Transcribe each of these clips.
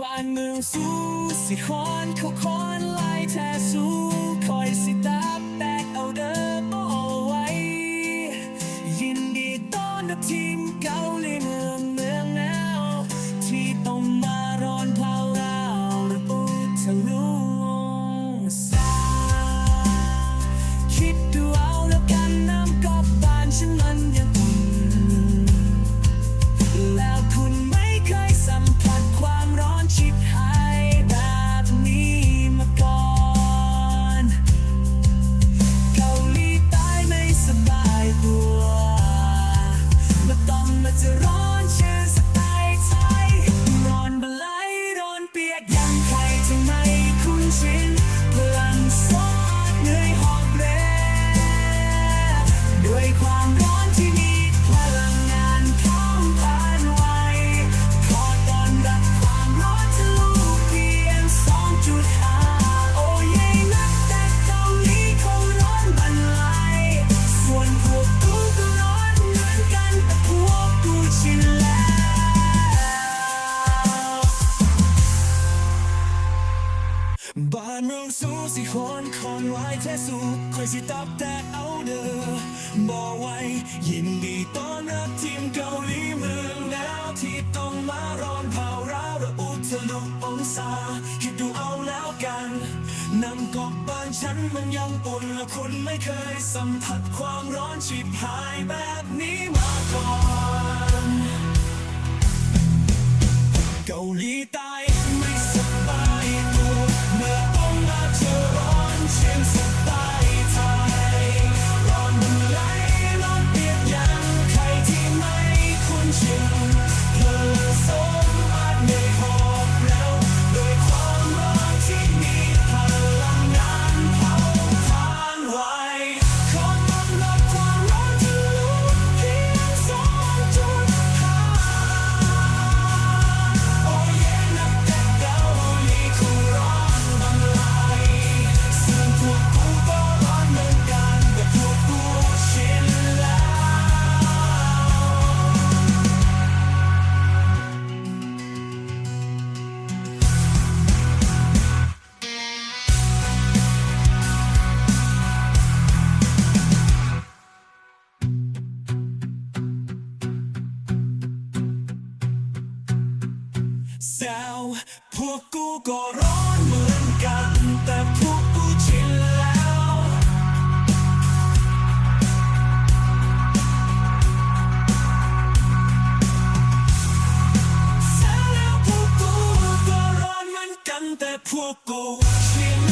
บ้านเมืองสู้สิคอนเขาคอนไล่แท้สู้คอยสิตาแบกเอาเด้อบ่เอาไว้ ยินดีต้อนรับทีม สู้สิคนคนไว้แท้สู้คอยสิตับแต่เอาเด้อบอกไว้ ยินดีต้อนรับทีมเกาหลีเมืองหนาวที่ต้องมาร้อนเผาร้าวระอุทะลุองศาคิดดูเอาแล้วกันนำกอบบ้านฉันมันยังอุ่นและคุณไม่เคยสัมผัสความร้อนชิบหายแบบนี้มาก่อน แซวพวกกูก็ร้อนเหมือนกัน แต่พวกกูชินแล้ว แซวแล้วพวกกูก็ร้อนเหมือนกันแต่พวกกูชิน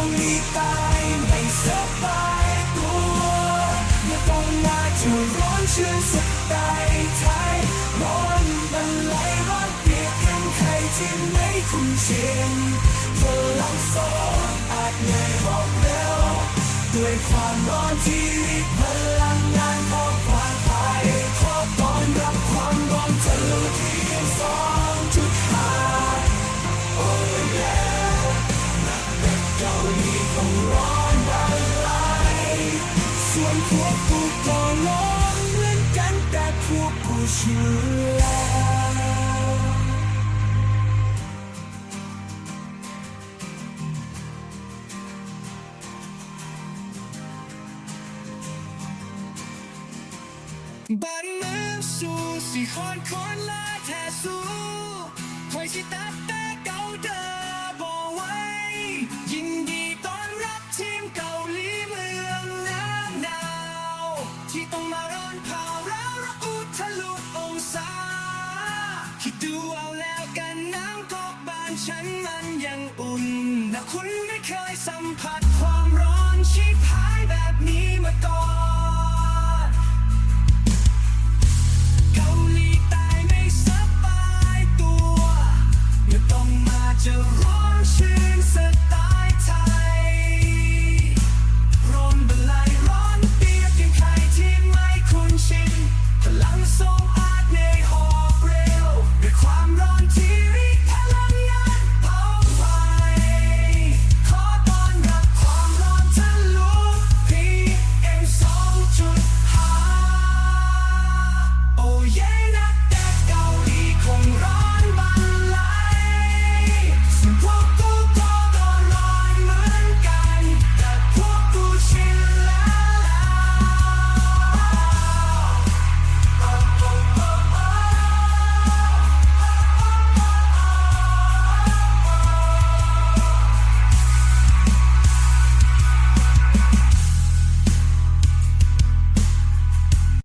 เกาหลีใต้ไม่สบายตัวเมื่อต้องมาเจอร้อนชื้นสไตล์ไทยร้อนบันไลร้อนเปียกกันใครที่ไม่คุ้นชินพลังโซนอาจเหนื่อยหอบเร็วด้วยความร้อนที่พลังงานพอ บัดลืมสู้สิคอนคนลาแท้สู้คอยสิตัดแต่เก่าเดิมบอกไว้ ยินดีต้อนรับทีมเกาหลีเมืองน้ำหนาว ที่ต้องมาร้อนเผาแล้วระอุทะลุองศาคิดดูเอาแล้วกันน้ำกอกบานฉันมันยังอุ่นแนะคุณไม่เคยสัมผัสความร้อนชิบหายแบบนี้มาก่อน